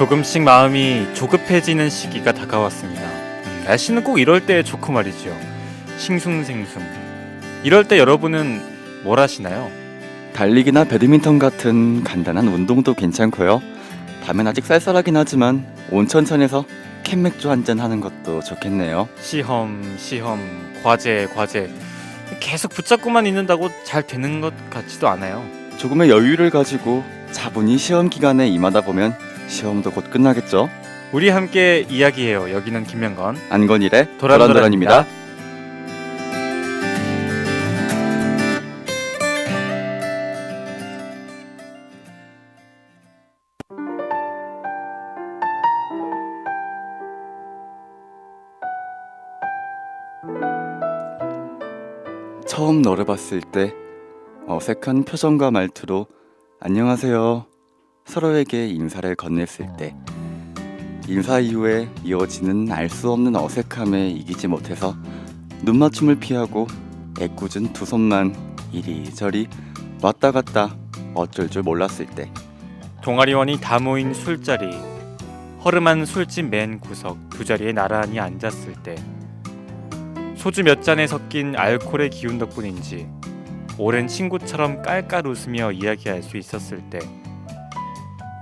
조금씩 마음이 조급해지는 시기가 다가왔습니다. 음, 날씨는 꼭 이럴 때 좋고 말이죠. 싱숭생숭. 이럴 때 여러분은 뭘 하시나요? 달리기나 배드민턴 같은 간단한 운동도 괜찮고요. 밤엔 아직 쌀쌀하긴 하지만 온천천에서 캔맥주 한 잔 하는 것도 좋겠네요. 시험, 시험, 과제, 과제. 계속 붙잡고만 있는다고 잘 되는 것 같지도 않아요. 조금의 여유를 가지고 차분히 시험 기간에 임하다 보면 시험도 곧 끝나겠죠. 우리 함께 이야기해요. 여기는 김명건. 안건일의 도란도란입니다. 처음 너를 봤을 때 어색한 표정과 말투로 안녕하세요 서로에게 인사를 건넸을 때 인사 이후에 이어지는 알 수 없는 어색함에 이기지 못해서 눈맞춤을 피하고 애꿎은 두 손만 이리저리 왔다 갔다 어쩔 줄 몰랐을 때 동아리원이 다 모인 술자리. 허름한 술집 맨 구석 두 자리에 나란히 앉았을 때. 소주 몇 잔에 섞인 알코올의 기운 덕분인지 오랜 친구처럼 깔깔 웃으며 이야기할 수 있었을 때.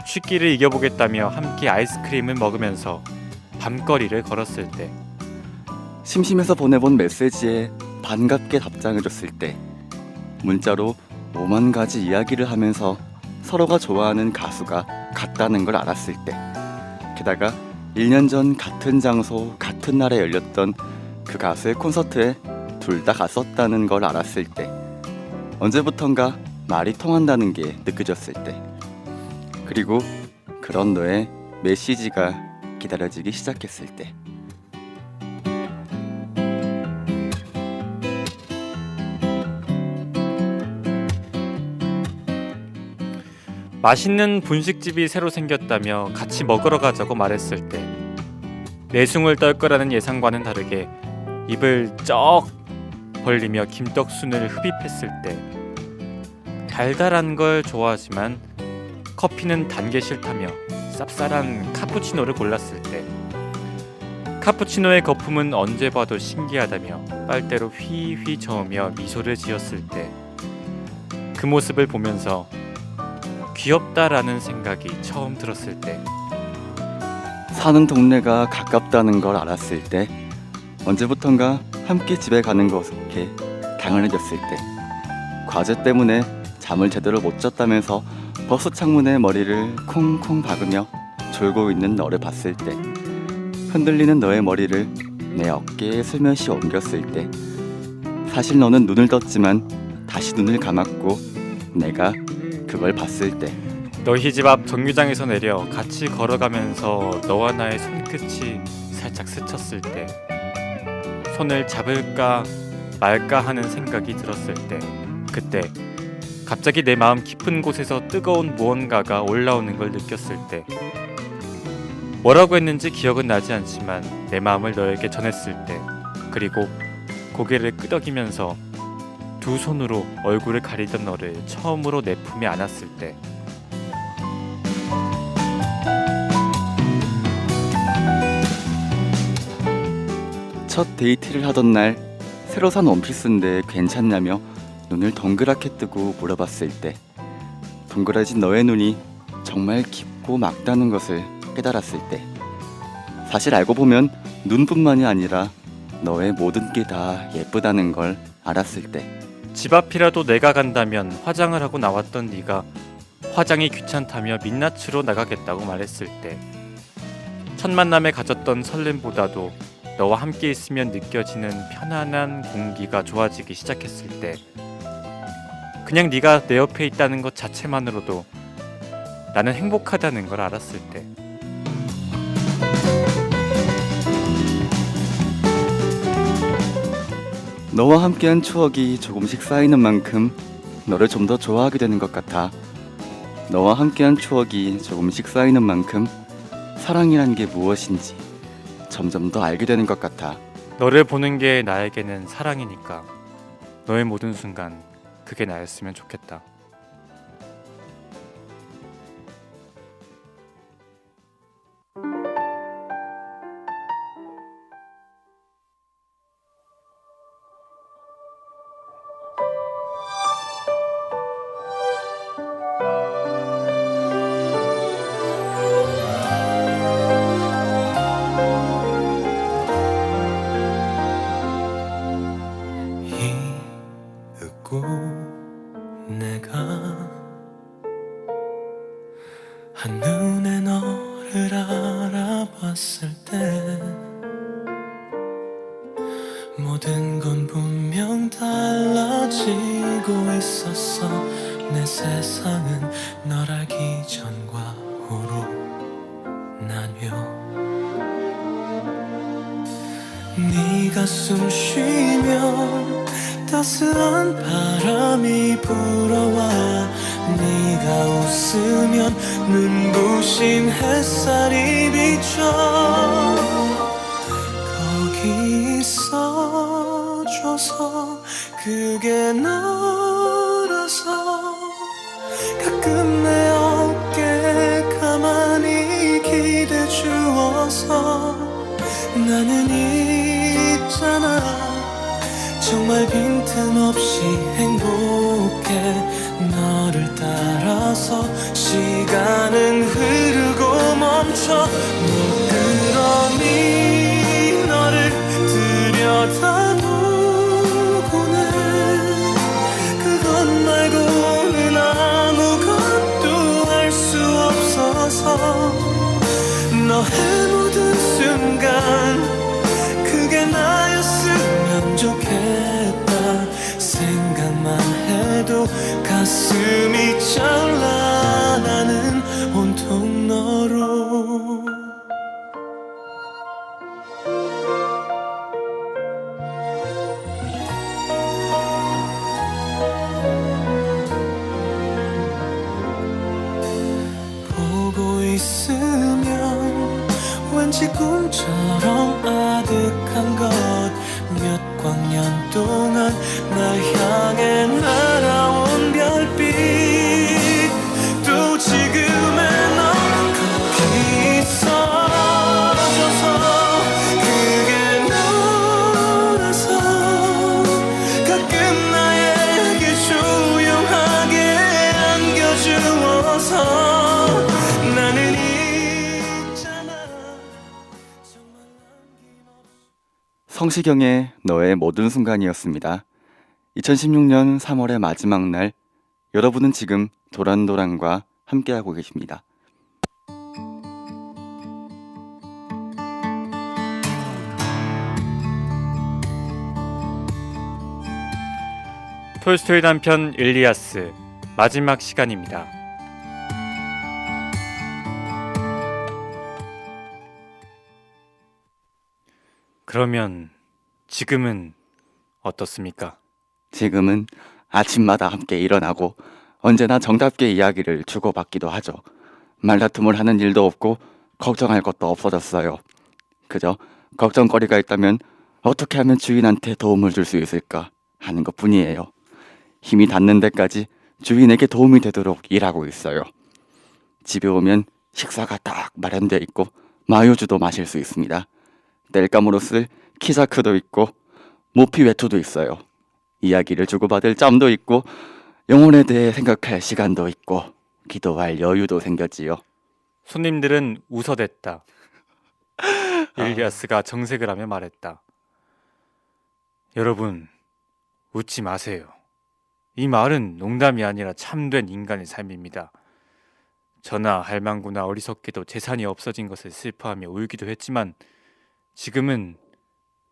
취기를 이겨보겠다며 함께 아이스크림을 먹으면서 밤거리를 걸었을 때. 심심해서 보내본 메시지에 반갑게 답장해줬을 때 문자로 오만 가지 이야기를 하면서 서로가 좋아하는 가수가 같다는 걸 알았을 때 게다가 1년 전 같은 장소 같은 날에 열렸던 그 가수의 콘서트에 둘 다 갔었다는 걸 알았을 때 언제부턴가 말이 통한다는 게 느껴졌을 때 그리고 그런 너의 메시지가 기다려지기 시작했을 때. 맛있는 분식집이 새로 생겼다며 같이 먹으러 가자고 말했을 때 내숭을 떨 거라는 예상과는 다르게 입을 쩍 벌리며 김떡순을 흡입했을 때 달달한 걸 좋아하지만 커피는 단 게 싫다며 쌉쌀한 카푸치노를 골랐을 때. 카푸치노의 거품은 언제 봐도 신기하다며 빨대로 휘휘 저으며 미소를 지었을 때. 그 모습을 보면서 귀엽다라는 생각이 처음 들었을 때. 사는 동네가 가깝다는 걸 알았을 때 언제부턴가 함께 집에 가는 것이 당연해졌을 때. 과제 때문에 잠을 제대로 못 잤다면서 버스 창문에 머리를 콩콩 박으며 졸고 있는 너를 봤을 때 흔들리는 너의 머리를 내 어깨에 슬며시 옮겼을 때 사실 너는 눈을 떴지만 다시 눈을 감았고 내가 그걸 봤을 때. 너희 집 앞 정류장에서 내려 같이 걸어가면서 너와 나의 손끝이 살짝 스쳤을 때 손을 잡을까 말까 하는 생각이 들었을 때 그때 갑자기 내 마음 깊은 곳에서 뜨거운 무언가가 올라오는 걸 느꼈을 때 뭐라고 했는지 기억은 나지 않지만 내 마음을 너에게 전했을 때 그리고 고개를 끄덕이면서 두 손으로 얼굴을 가리던 너를 처음으로 내 품에 안았을 때. 첫 데이트를 하던 날 새로 산 원피스인데 괜찮냐며 눈을 동그랗게 뜨고 물어봤을 때 동그라진 너의 눈이 정말 깊고 맑다는 것을 깨달았을 때 사실 알고 보면 눈뿐만이 아니라 너의 모든 게 다 예쁘다는 걸 알았을 때 집 앞이라도 내가 간다면 화장을 하고 나왔던 네가 화장이 귀찮다며 민낯으로 나가겠다고 말했을 때 첫 만남에 가졌던 설렘보다도 너와 함께 있으면 느껴지는 편안한 공기가 좋아지기 시작했을 때 그냥 네가 내 옆에 있다는 것 자체만으로도 나는 행복하다는 걸 알았을 때. 너와 함께한 추억이 조금씩 쌓이는 만큼 너를 좀 더 좋아하게 되는 것 같아. 너와 함께한 추억이 조금씩 쌓이는 만큼 사랑이란 게 무엇인지 점점 더 알게 되는 것 같아. 너를 보는 게 나에게는 사랑이니까 너의 모든 순간 그게 나였으면 좋겠다. 달라지고 있었어. 내 세상은 널 알기 전과 후로 나뉘어. 네가 숨 쉬면 따스한 바람이 불어와. 네가 웃으면 눈부신 햇살이 비춰. 거기 있어줘서 그게 너라서 가끔 내 어깨 가만히 기대 주어서 나는 있잖아. 정말 빈틈없이 행복해 너를 따라서 시간은 흐르고 멈춰 물끄러미 순간 그게 나였으면 좋겠다 생각만 해도 가슴이 char라 나는 온통 너로. 보고 왠지 꿈처럼 성시경의 너의 모든 순간이었습니다. 2016년 3월의 마지막 날, 여러분은 지금 도란도란과 함께하고 계십니다. 톨스토이 단편 일리아스 마지막 시간입니다. 그러면 지금은 어떻습니까? 지금은 아침마다 함께 일어나고 언제나 정답게 이야기를 주고받기도 하죠. 말다툼을 하는 일도 없고 걱정할 것도 없어졌어요. 그저 걱정거리가 있다면 어떻게 하면 주인한테 도움을 줄 수 있을까 하는 것 뿐이에요. 힘이 닿는 데까지 주인에게 도움이 되도록 일하고 있어요. 집에 오면 식사가 딱 마련되어 있고 마요주도 마실 수 있습니다. 땔감으로 쓸 키자크도 있고 모피 외투도 있어요. 이야기를 주고받을 짬도 있고 영혼에 대해 생각할 시간도 있고 기도할 여유도 생겼지요. 손님들은 웃어댔다. 일리아스가 정색을 하며 말했다. 여러분, 웃지 마세요. 이 말은 농담이 아니라 참된 인간의 삶입니다. 저나 할망구나 어리석게도 재산이 없어진 것을 슬퍼하며 울기도 했지만 지금은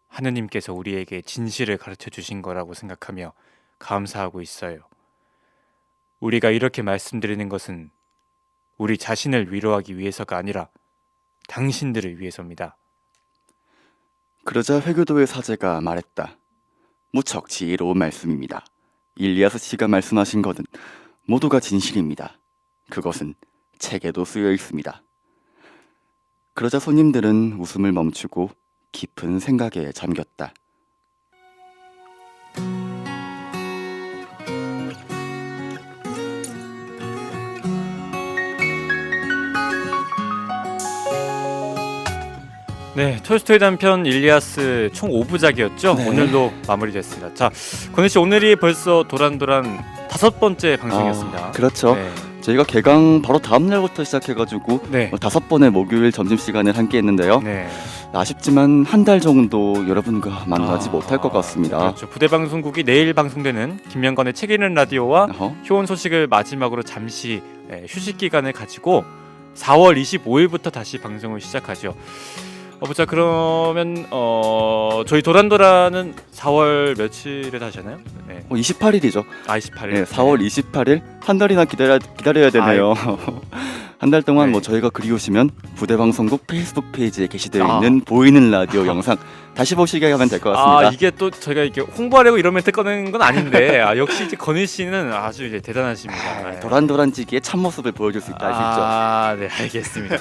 하느님께서 우리에게 진실을 가르쳐 주신 거라고 생각하며 감사하고 있어요. 우리가 이렇게 말씀드리는 것은 우리 자신을 위로하기 위해서가 아니라 당신들을 위해서입니다. 그러자 회교도의 사제가 말했다. 무척 지혜로운 말씀입니다. 일리아스 씨가 말씀하신 것은 모두가 진실입니다. 그것은 책에도 쓰여 있습니다. 그러자 손님들은 웃음을 멈추고 깊은 생각에 잠겼다. 네, 톨스토이 단편 일리아스 총 5부작이었죠. 네. 오늘도 마무리됐습니다. 자, 권희 씨 오늘이 벌써 도란도란 다섯 번째 방송이었습니다. 아, 그렇죠. 네. 저희가 개강 바로 다음 날부터 시작해가지고 네. 어, 다섯 번의 목요일 점심 시간을 함께했는데요. 네. 아쉽지만 한 달 정도 여러분과 만나지 아, 못할 것 같습니다. 그렇죠. 부대 방송국이 내일 방송되는 김명건의 책 읽는 라디오와 어허. 효원 소식을 마지막으로 잠시 예, 휴식 기간을 가지고 4월 25일부터 다시 방송을 시작하죠. 어, 보자 그러면 어 저희 도란도란은 4월 며칠에 다시나요? 네. 어, 28일이죠. 아 28일. 네, 4월 28일 한 달이나 기다려 기다려야 되네요. 한 달 동안 네. 뭐 저희가 그리우시면 부대 방송국 페이스북 페이지에 게시되어 아. 있는 보이는 라디오 영상 다시 보시게 하면 될 것 같습니다. 아 이게 또 저희가 이렇게 홍보하려고 이런 멘트 꺼내는 건 아닌데 아, 역시 이제 건일 씨는 아주 이제 대단하십니다. 네. 도란도란지기의 참모습을 보여줄 수 있다 하시죠. 아, 네 알겠습니다.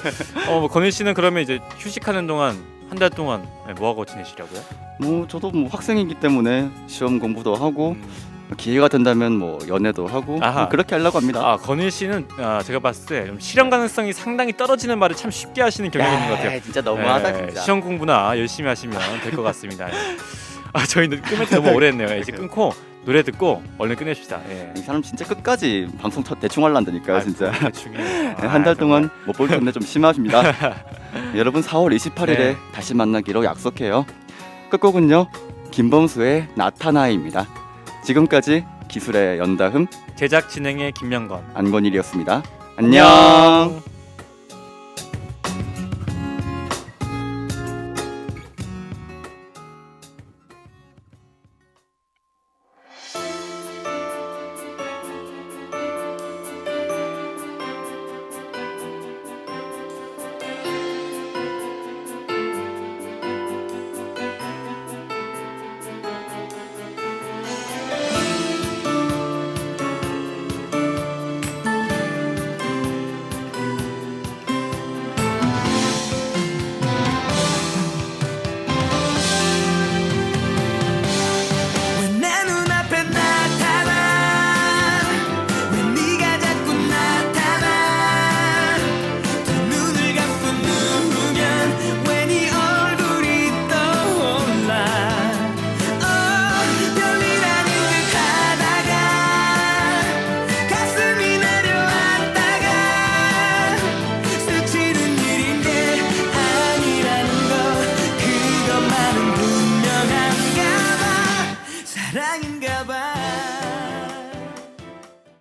어, 뭐 건일 씨는 그러면 이제 휴식하는 동안 한 달 동안 네, 뭐 하고 지내시려고요? 뭐 저도 뭐 학생이기 때문에 시험 공부도 하고 음. 기회가 된다면 뭐 연애도 하고 아하. 뭐 그렇게 하려고 합니다. 아 건일 씨는 아, 제가 봤을 때 좀 실현 가능성이 상당히 떨어지는 말을 참 쉽게 하시는 경향이 있는 것 같아요. 진짜 너무하다 네, 진짜. 시험 공부나 열심히 하시면 될 것 같습니다. 예. 아 저희는 끝맺기 너무 오래 했네요. 이제 끊고 노래 듣고 얼른 끝냅시다. 예. 이 사람 진짜 끝까지 방송 첫 대충 할란다니까요 아, 진짜. 네, 한달 아, 동안 못 볼 텐데 좀 심하십니다. 여러분 4월 28일에 네. 다시 만나기로 약속해요. 끝곡은요 김범수의 나타나입니다. 지금까지 기술의 연다흠 제작 진행의 김명건. 안건일이었습니다. 안녕.